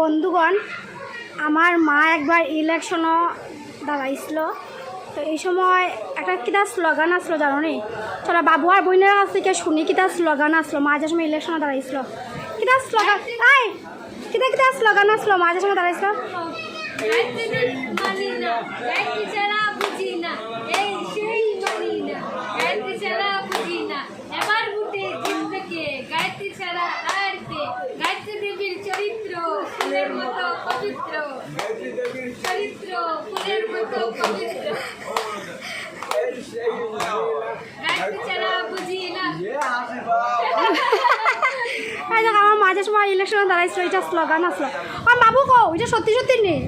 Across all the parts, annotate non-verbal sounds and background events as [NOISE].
বন্ধুগণ, আমার মা একবার ইলেকশনও দাঁড়াইছিল। তো এই সময় একটা কিতা স্লোগান আসলো জানো নি? চলো বাবু আর বোনের কাছ থেকে শুনি, কিতা স্লোগান আসলো? মা যে সময় ইলেকশনে দাঁড়াইছিল। কিতা স্লোগান আই কিতা কিতা স্লোগান আসলো? মা যে সময় দাঁড়াইছিল? ছাড়া আর কে গায়ত্রী দেবীর চরিত্র ফুলের মতো পবিত্র। চরিত্র ফুলের মতো পবিত্র। এই দেখ আমার মা সময় ইলেকশনে দাঁড়াইছিল এটা স্লোগান আসলো। আর বাবু কো এটা সত্যি সত্যি নেই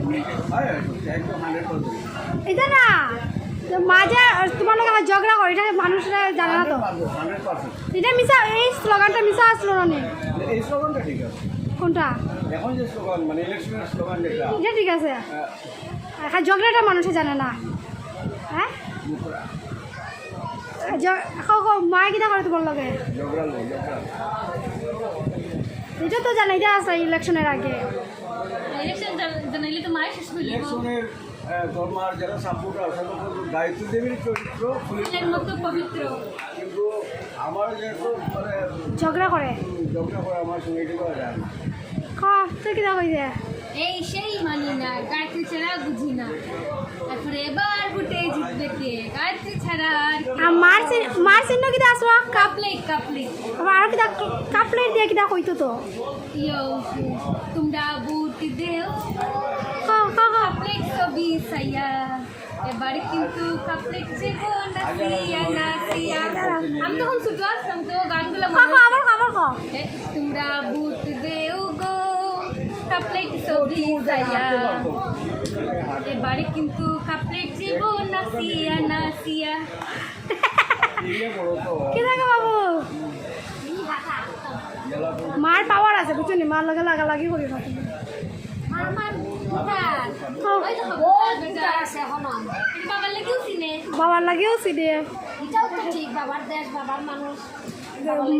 এটা না তো মা যে তোমার লোক আবার ঝগড়া করে এটা মানুষরা জানে না তো। এটা মিশা এই স্লোগানটা মিশা আসলো না নি? এই স্লোগানটা ঠিক আছে। কোনটা? এখন যে স্লোগান মানে ইলেকশনের স্লোগান যেটা। এটা ঠিক আছে। এখন ঝগড়াটা মানুষে জানে না। হ্যাঁ? জ- খাও খাও মা কিটা করে তোমার লগে? এটা তো জানে এটা আছে ইলেকশনের আগে। ইলেকশন জানাইলে তো মায়ের শেষ ইলেকশনের তোমার যারা সাপোর্টার তাদের গায়ত্রী চরিত্র ফুলের ফুলের মতো পবিত্র। কিন্তু আমার যেহেতু মানে ঝগড়া করে? ঝগড়া করে আমার সঙ্গে এটা করা যায় না। খ তুই কিটা কইছে এই সেই মানি না গায়ত্রী ছাড়া বুঝি না। তারপরে এবার ফুটে জিতবে কে? গায়ত্রী ছাড়া আর কে? আর মার চিহ্ন মার চিহ্ন কিটা আসলো কাপ কাপলেট কাপলেট আবার আর কিটা কাপ প্লেট দিয়ে কিটা কইতো তো? ইয়ো তোমরা বুট দেও। খ কাপলেট সাইয়া এবার কিন্তু আমি তখন ছোট তো গানগুলো আবার খ এ, তোমরা বুট কাপলেট ছবি সাইয়া এবারে কিন্তু কাপলেট চেবো নাসিয়া নাসিয়া। কি থাকে বাবু? মার পাওয়ার আছে বুঝছ নি? মার লগে লাগা লাগি করি এখন। বাবার লাগেও চিনে।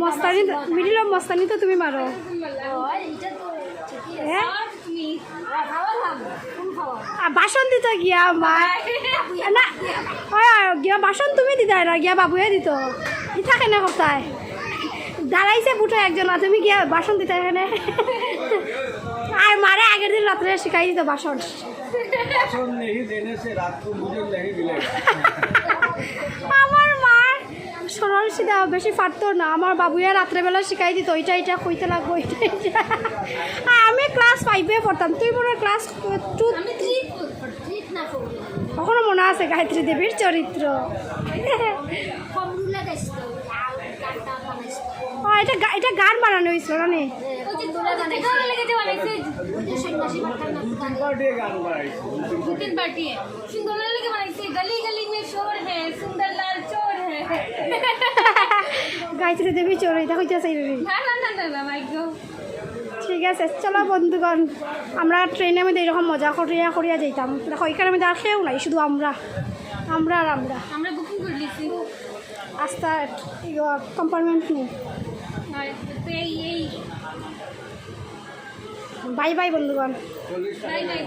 মস্তানি মিডিল মস্তানি তো তুমি মারো ওই, এটা তো ঠিকই আছে। হ্যাঁ? আর তুমি খাওয়ালাম কোন খাওয়া আর বাসন দিত গিয়া না গিয়া বাসন তুমি দিতা না, গিয়া বাবুয়ে দিত। থাকে না কোথায় দাঁড়াইছে বুটো একজন, আর তুমি গিয়া বাসন দিতে এখানে আর মারে আগের দিন রাত্রে শিখাই দিত বাসন আসন নেই দেনে সে রাত কো মুঝে নেই মিলে আমার মার সরল সিধা বেশি পারতো না। আমার বাবুয়া রাত্রেবেলা শিখাই দিত ওইটা এটা কইতে লাগবো এটা এটা আমি ক্লাস ফাইভে পড়তাম। তুই মনে ক্লাস টু কখনো মনে আছে গায়ত্রী দেবীর চরিত্র? ও এটা গা- এটা গান বানানো হয়েছিল না নি? [LAUGHS] গায়ত্রী দেবী না মাইগো ঠিক আছে চলো বন্ধুগণ আমরা ট্রেনের মধ্যে এরকম মজা করিয়া করিয়া যেতাম দেখো এখানে মধ্যে আর কেউ নাই শুধু আমরা। আমরা আর আমরা। আমরা বুকিং করে আস্তা কম্পার্টমেন্ট নেই বাই বাই বন্ধুগণ। Bye bye